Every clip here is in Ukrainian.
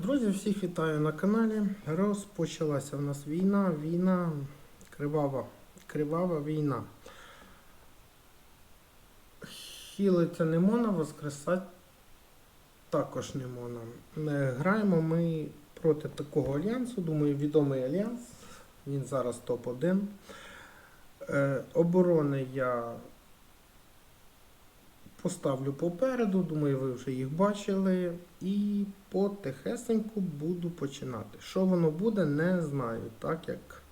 Друзі, всіх вітаю на каналі. Розпочалася в нас війна, війна, кривава, кривава війна. Хілиться не можна, воскресати також не можна. Граємо ми проти такого альянсу, думаю, відомий альянс. Він зараз топ-1. Е, Оборони я поставлю попереду, думаю, ви вже їх бачили. І потихесеньку буду починати. Що воно буде, не знаю. Так як,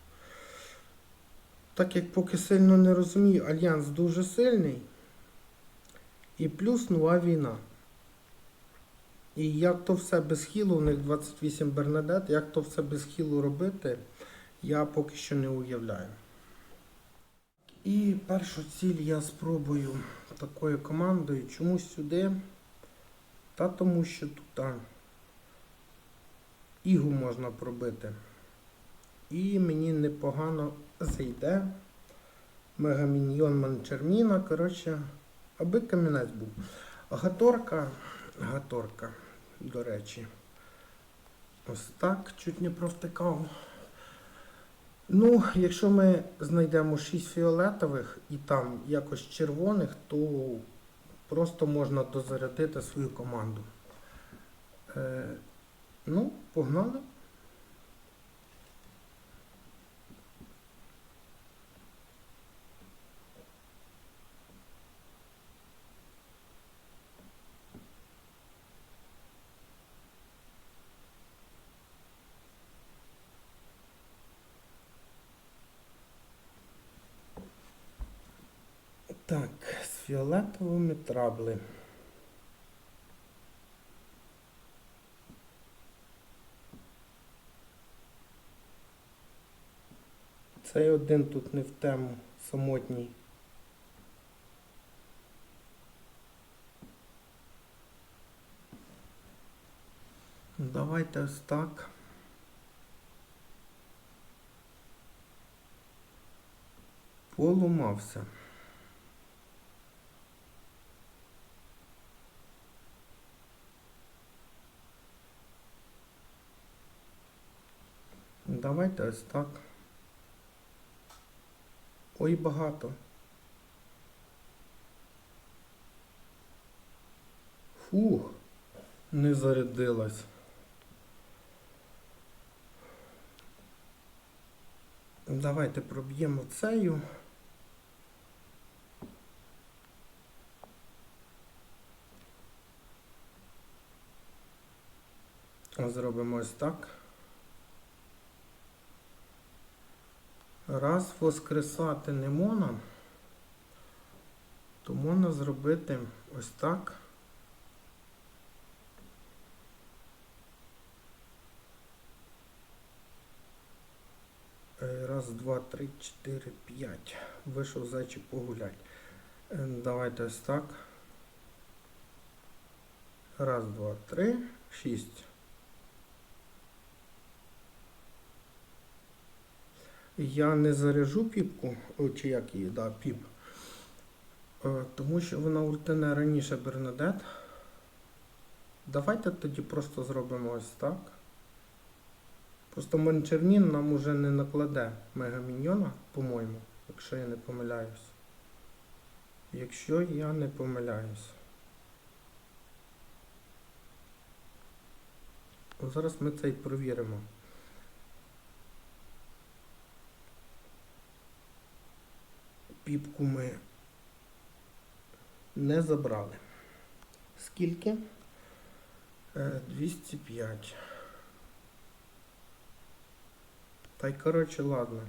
так як поки сильно не розумію, альянс дуже сильний. І плюс нова війна. І як то все без хілу, у них 28 Бернадет, як то все без хілу робити, я поки що не уявляю. І першу ціль я спробую такою командою. Чомусь сюди. Та тому що тут ігу можна пробити. І мені непогано зайде мегаміньйон Манчерміна. Коротше, аби камінець був. Гаторка, гаторка, до речі. Ось так, чуть не провтикав. Ну, якщо ми знайдемо 6 фіолетових і там якось червоних, то просто можна дозарядити свою команду. Е, ну, погнали. Так, з фіолетовими трабли. Цей один тут не в тему самотній. Давайте ось так. Полумався. Давайте ось так. Ой, багато. Фух, не зарядилась. Давайте проб'ємо цею. Зробимо ось так. Раз воскресати не можна, то можна зробити ось так. Е, Раз, два, три, чотири, п'ять. Вийшов зайчик погулять. Е, Давайте ось так. Раз, два, три, шість. Я не заряжу піпку, чи як її, да, піп. Е, Тому що вона ультине раніше Бернадет. Давайте тоді просто зробимо ось так. Просто Манчернін нам уже не накладе мегаміньйона, по-моєму, якщо я не помиляюсь. Якщо я не помиляюсь. Зараз ми це і провіримо. Піпку ми не забрали. Скільки? Е, 205. Та й коротше, ладно.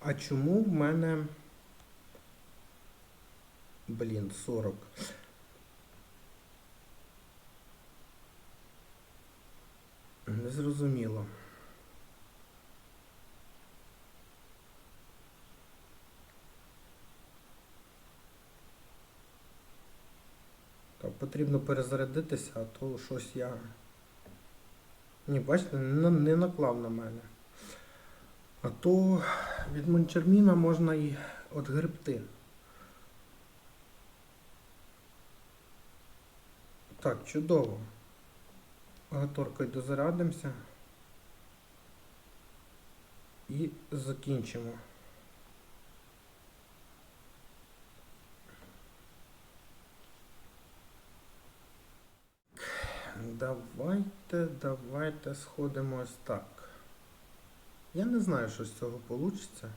А чому в мене... Блін, 40. Незрозуміло. Так, потрібно перезарядитися, а то щось я... Ні, бачите, ну, не наклав на мене. А то від Мончерміна можна і отгребти. Так, чудово. Гаторкою дозарядимося. І закінчимо. Давайте, давайте сходимо ось так. Я не знаю, що з цього вийде.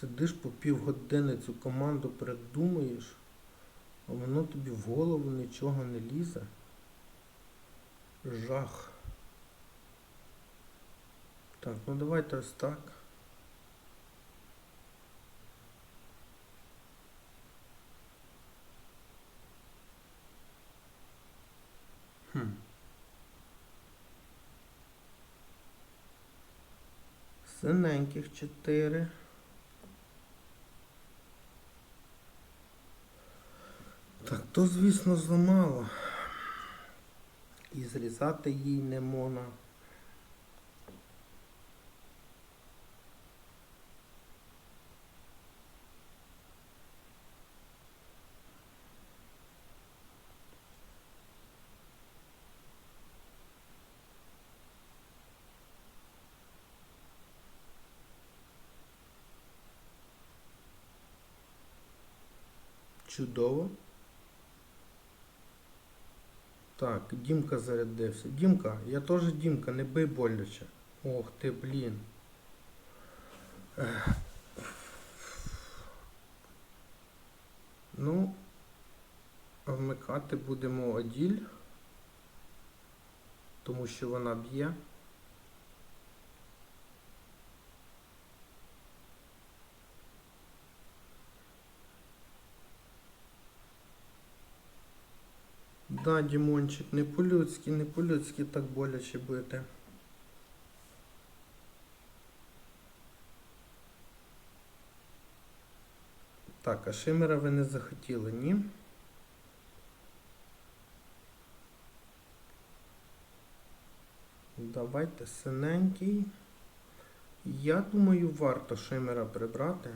Сидиш по півгодини цю команду придумуєш, а воно тобі в голову нічого не лізе. Жах. Так, ну давайте ось так. Хм. Синеньких чотири. Так, то, звісно, замало. І зрізати їй не можна. Чудово. Так, Дімка зарядився. Дімка, я теж Дімка, не бий боляче. Ох ти, блін. Ну, вмикати будемо оділь, тому що вона б'є. Да, Дімончик, не по-людськи, не по-людськи так боляче бити. Так, а Шимера ви не захотіли, ні? Давайте синенький. Я думаю, варто Шимера прибрати.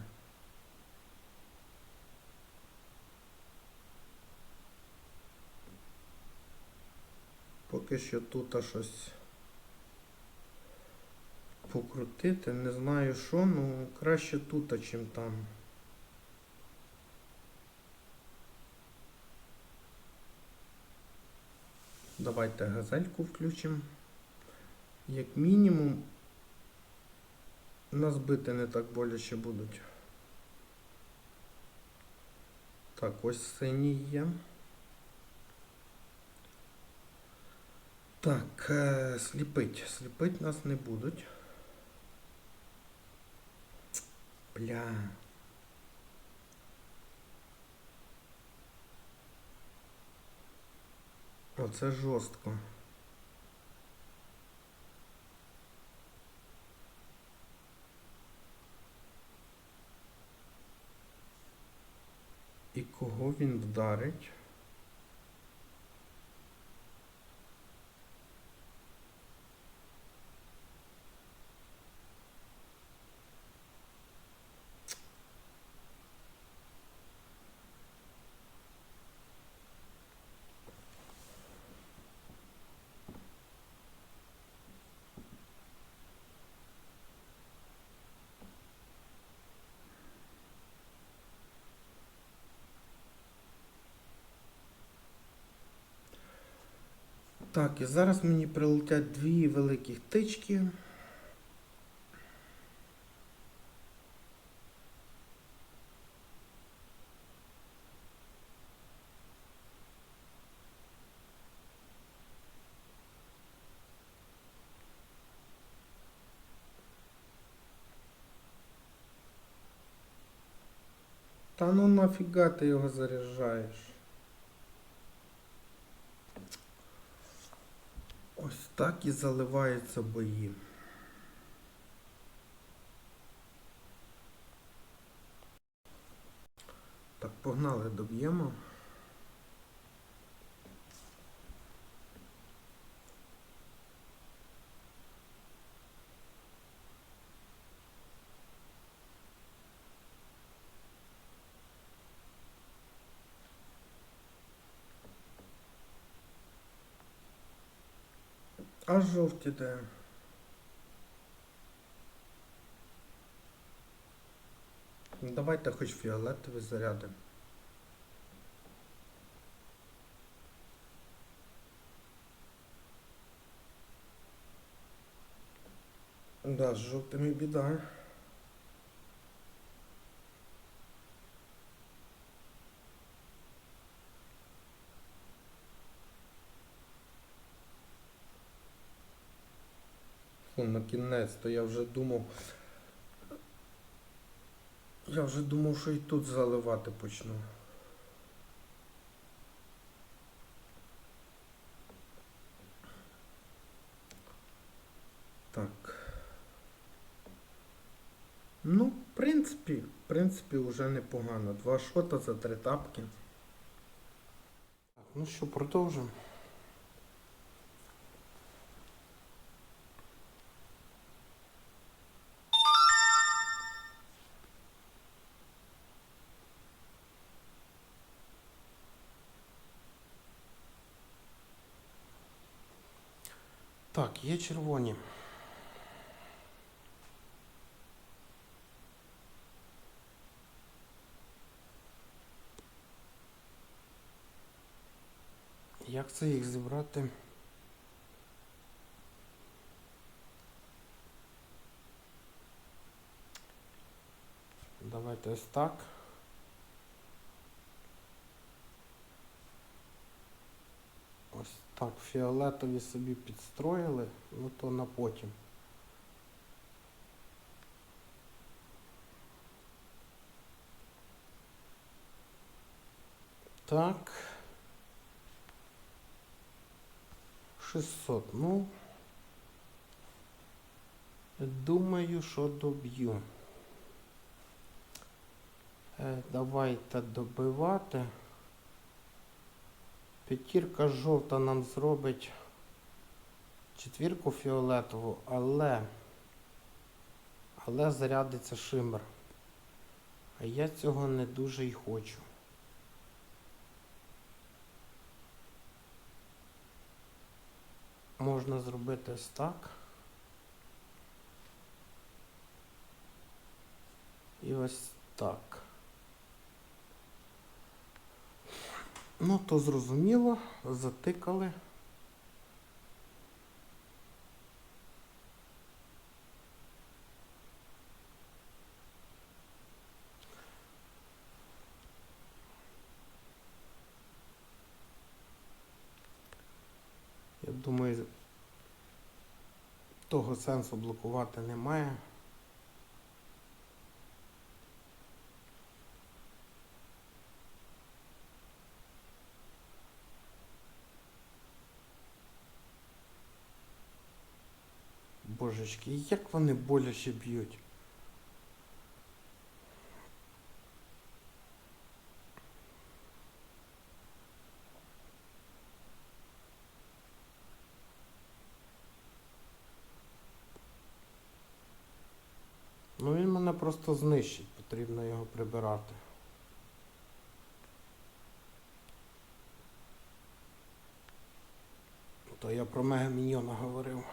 Поки що тут щось покрутити. Не знаю що, ну краще тут, чим там. Давайте газельку включимо. Як мінімум, нас бити не так боляче будуть. Так, ось синій є. Так, е, сліпить. Сліпить нас не будуть. Бля. Оце жорстко. І кого він вдарить? Так, і зараз мені прилетять дві великі тички. Та ну нафіга ти його заряджаєш? Ось так і заливаються бої. Так, погнали, доб'ємо. А жовті де? Ну, Давайте хоч фіолетові заряди. Да, з жовтими біда. Фу, на кінець, то я вже думав. Я вже думав, що і тут заливати почну. Так. Ну, в принципі, в принципі, вже непогано. Два шота за три тапки. Так, ну що, продовжимо. Є червоні. Як це їх зібрати? Давайте ось так. Ось так фіолетові собі підстроїли, ну то на потім. Так. 600. Ну, думаю, що доб'ю. Е, давайте добивати. П'ятірка жовта нам зробить четвірку фіолетову, але але зарядиться шимер. А я цього не дуже й хочу. Можна зробити ось так. І ось так. Ну, то зрозуміло, затикали. Я думаю, того сенсу блокувати немає. Божечки, як вони боляче б'ють. Ну він мене просто знищить, потрібно його прибирати. То я про мега міньйона говорив.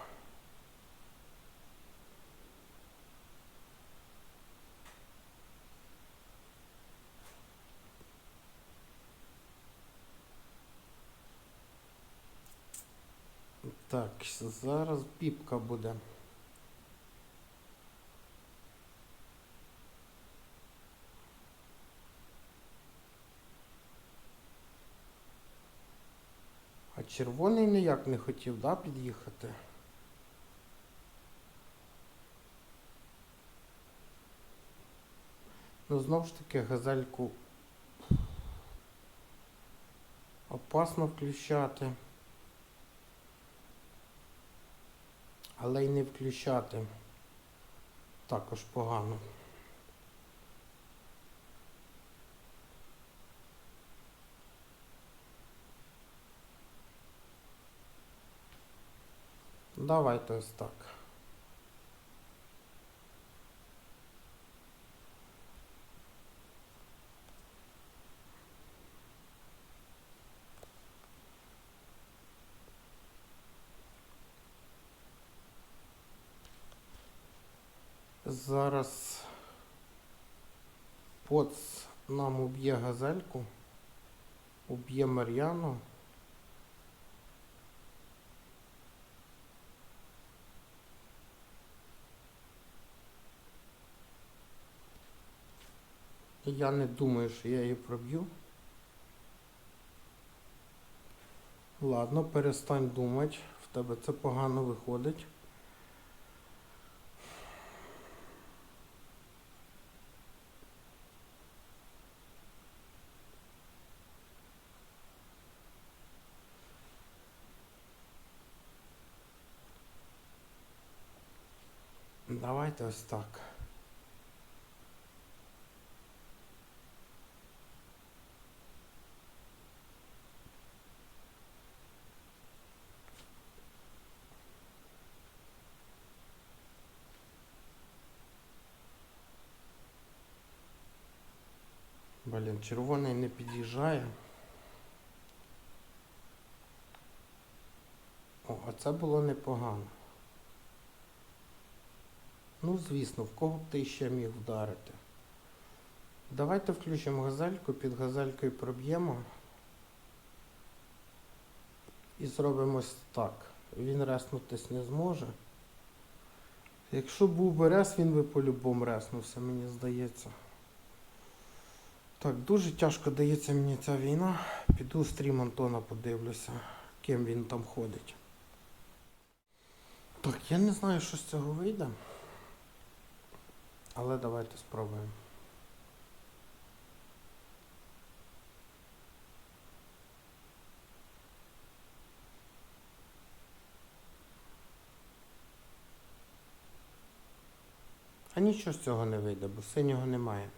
Так, зараз піпка буде. А червоний ніяк не хотів, да, під'їхати? Ну, знову ж таки, газельку опасно включати. Але й не включати також погано. Давайте ось так. Зараз поц нам уб'є газельку, уб'є Мар'яну. Я не думаю, що я її проб'ю. Ладно, перестань думати. В тебе це погано виходить. Давайте ось так. Блін, червоний не під'їжджає. О, це було непогано. Ну, звісно, в кого б ти ще міг вдарити. Давайте включимо газельку, під газелькою проб'ємо. І зробимо ось так. Він реснутись не зможе. Якщо був би рес, він би по-любому реснувся, мені здається. Так, дуже тяжко дається мені ця війна. Піду стрім Антона подивлюся, ким він там ходить. Так, я не знаю, що з цього вийде. Але давайте спробуємо. А нічого з цього не вийде, бо синього немає.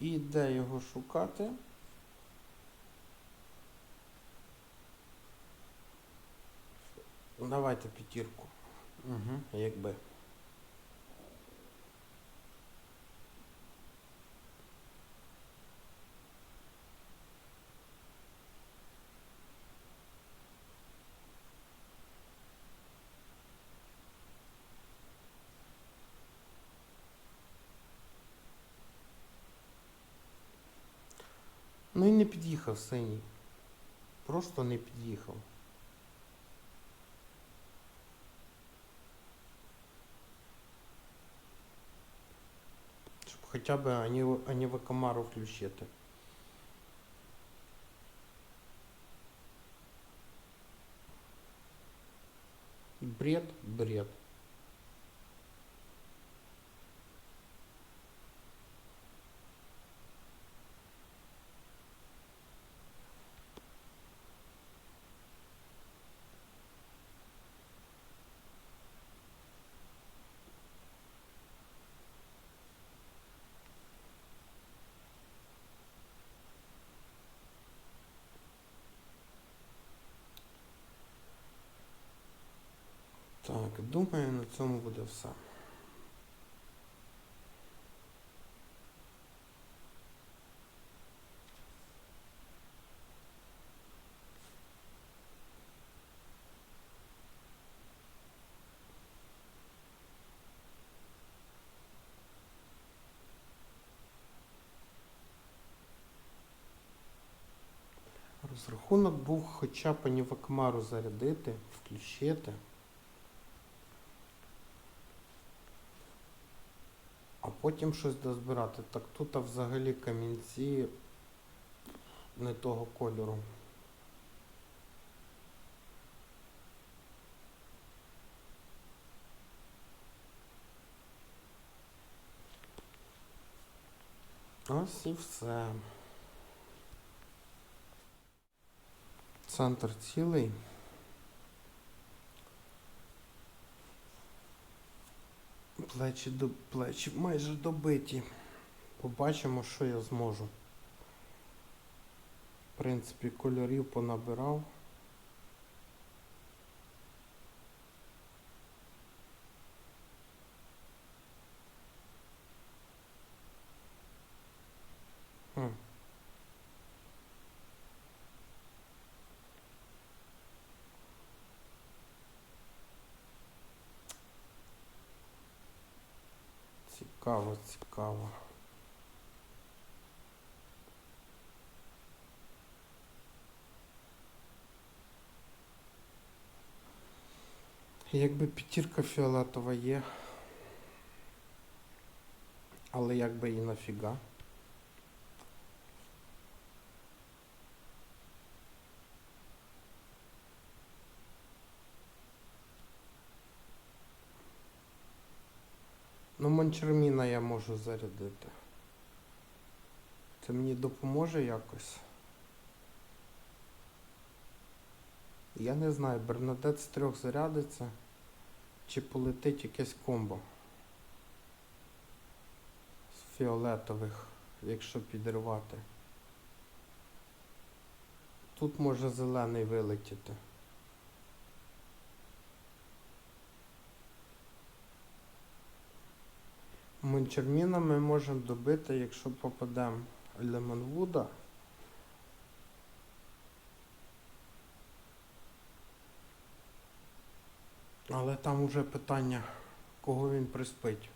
І де його шукати? Давайте п'ятірку. Угу. Якби. Ну і не під'їхав синій. Просто не під'їхав. Щоб хоча б ані, ані Камару включити. Бред, бред. Цьому буде все. Розрахунок був хоча б Анівакмару зарядити, включити. А потім щось дозбирати. Так тут взагалі камінці не того кольору. Ось і все. Центр цілий. Плечі до плечі майже добиті. Побачимо, що я зможу. В принципі, кольорів понабирав. Цікаво, цікаво. Якби п'ятірка фіолетова є. Але якби і нафіга. Ну, Мончерміна я можу зарядити. Це мені допоможе якось. Я не знаю, Бернадет з трьох зарядиться, чи полетить якесь комбо з фіолетових, якщо підривати. Тут може зелений вилетіти. Мончерміна ми можемо добити, якщо попадемо Лемонвуда. Але там уже питання, кого він приспить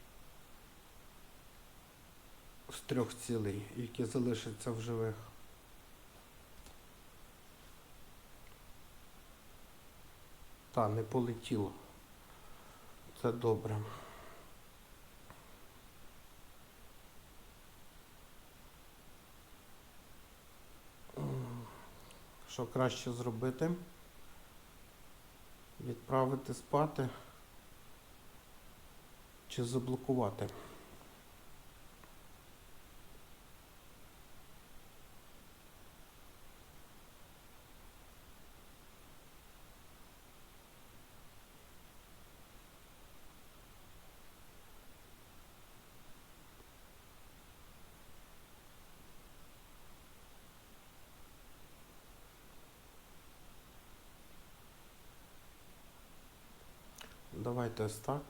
з трьох цілей, які залишаться в живих. Та, не полетіло. Це добре. Що краще зробити? Відправити спати чи заблокувати? Давайте так.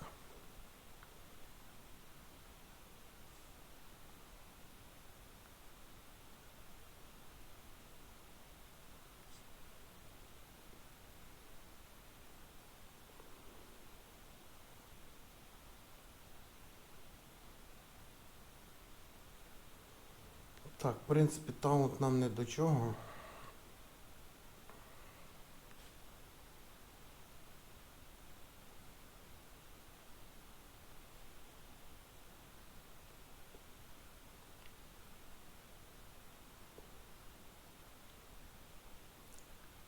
Так, в принципі, таунт нам не до чого.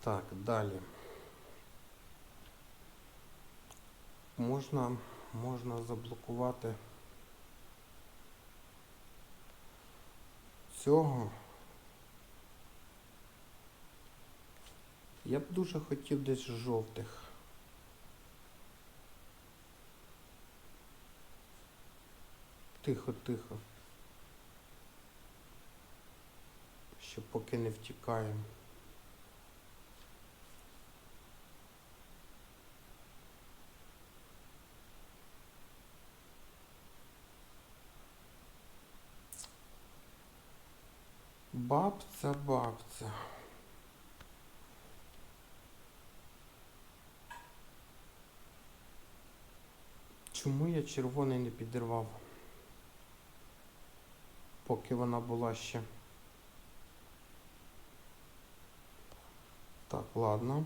Так, далі. Можна, можна заблокувати цього. Я б дуже хотів десь жовтих. Тихо, тихо. Ще поки не втікаємо. Бабця, бабця. Чому я червоний не підірвав? Поки вона була ще. Так, ладно.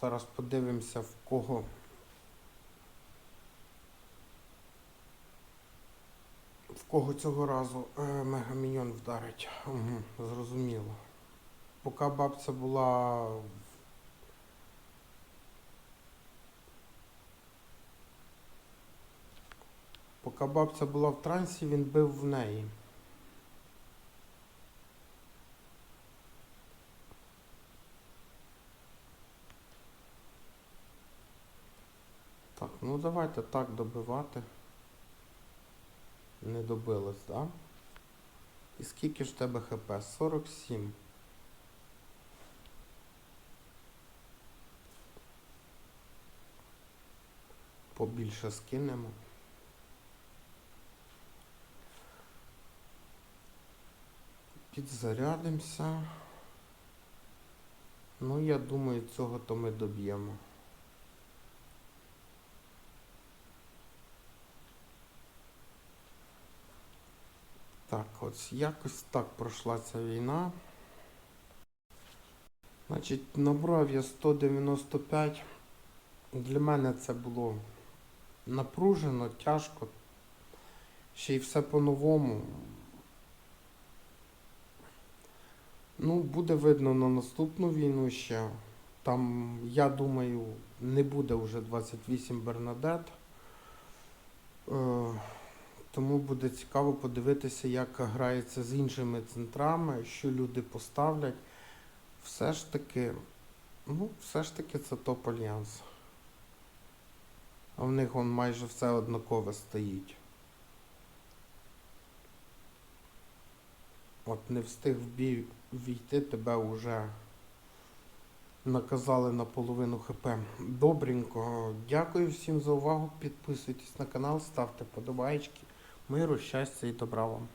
Зараз подивимося в кого. В кого цього разу е, мегаміньон вдарить. Угу, зрозуміло. Поки бабця була. Поки бабця була в трансі, він бив в неї. Ну давайте так добивати. Не добилось, так? Да? І скільки ж тебе хп? 47. Побільше скинемо. Підзарядимося. Ну, я думаю, цього то ми доб'ємо. Так, ось якось так пройшла ця війна. Значить, набрав я 195. Для мене це було напружено, тяжко. Ще й все по-новому. Ну, буде видно на наступну війну ще. Там, я думаю, не буде вже 28 Бернадет. Е, тому буде цікаво подивитися, як грається з іншими центрами, що люди поставлять. Все ж таки, ну, все ж таки це топ альянс. А в них он майже все однакове стоїть. От не встиг в бій війти, тебе вже наказали на половину хп. Добренько. Дякую всім за увагу. Підписуйтесь на канал, ставте подобайки. Миру, щастя і добра вам.